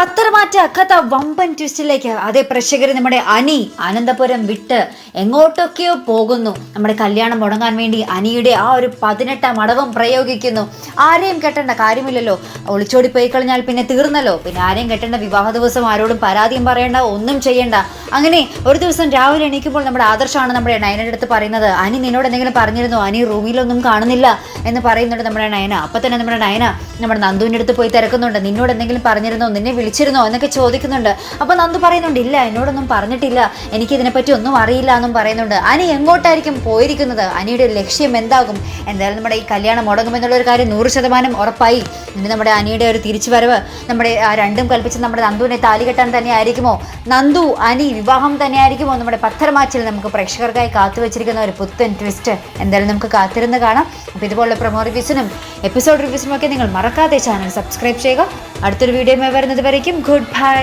മാറ്റ കഥ വമ്പൻ ട്വിസ്റ്റിലേക്ക് അതേ പ്രേക്ഷകർ നമ്മുടെ അനി അനന്തപുരം വിട്ട് എങ്ങോട്ടൊക്കെയോ പോകുന്നു. നമ്മുടെ കല്യാണം മുടങ്ങാൻ വേണ്ടി അനിയുടെ ആ ഒരു പതിനെട്ടാം അടവും പ്രയോഗിക്കുന്നു. ആരെയും കെട്ടേണ്ട കാര്യമില്ലല്ലോ. ഒളിച്ചോടി പോയി കഴിഞ്ഞാൽ പിന്നെ തീർന്നല്ലോ. പിന്നെ ആരെയും കെട്ടേണ്ട വിവാഹ ദിവസം ആരോടും പരാതിയും പറയേണ്ട ഒന്നും ചെയ്യണ്ട. അങ്ങനെ ഒരു ദിവസം രാവിലെ എണീക്കുമ്പോൾ നമ്മുടെ ആദർശമാണ് നമ്മുടെ നയനയുടെ അടുത്ത് പറയുന്നത് അനി നിന്നോട് എന്തെങ്കിലും പറഞ്ഞിരുന്നു? അനി റൂമിലൊന്നും കാണുന്നില്ല. എന്ന് പറയുന്നുണ്ട് നമ്മുടെ നയന. അപ്പൊ തന്നെ നമ്മുടെ നയന നമ്മുടെ നന്ദുവിന്റെ അടുത്ത് പോയി തിരക്കുന്നുണ്ട്. നിന്നോട് എന്തെങ്കിലും പറഞ്ഞിരുന്നോ? നിന്നെ വിളിച്ചിരുന്നോ? എന്നൊക്കെ ചോദിക്കുന്നുണ്ട്. അപ്പോൾ നന്ദു പറയുന്നുണ്ട് ഇല്ല എന്നോടൊന്നും പറഞ്ഞിട്ടില്ല. എനിക്ക് ഇതിനെപ്പറ്റി ഒന്നും അറിയില്ല എന്നും പറയുന്നുണ്ട്. അനി എങ്ങോട്ടായിരിക്കും പോയിരിക്കുന്നത്? അനിയുടെ ലക്ഷ്യം എന്താകും? എന്തായാലും നമ്മുടെ ഈ കല്യാണം മുടങ്ങുമെന്നുള്ള ഒരു കാര്യം നൂറ് ശതമാനം ഉറപ്പായി. ഇനി നമ്മുടെ അനിയുടെ ഒരു തിരിച്ചു വരവ് നമ്മുടെ ആ രണ്ടും കൽപ്പിച്ച് നമ്മുടെ നന്ദുവിനെ താലി കെട്ടാൻ തന്നെ ആയിരിക്കുമോ? നന്ദു അനി വിവാഹം തന്നെയായിരിക്കുമോ നമ്മുടെ പത്തരമാച്ചിൽ നമുക്ക് പ്രേക്ഷകർക്കായി കാത്തുവച്ചിരിക്കുന്ന ഒരു പുത്തൻ ട്വിസ്റ്റ് എന്തായാലും നമുക്ക് കാത്തിരുന്ന് കാണാം. അപ്പോൾ ഇതുപോലുള്ള പ്രൊമോ റിവ്യൂസിനും എപ്പിസോഡ് റിവ്യൂസിനും ഒക്കെ നിങ്ങൾ മറക്കാതെ ചാനൽ സബ്സ്ക്രൈബ് ചെയ്യുക. അടുത്തൊരു വീഡിയോ വരുന്നത് വരയ്ക്കും. Good bye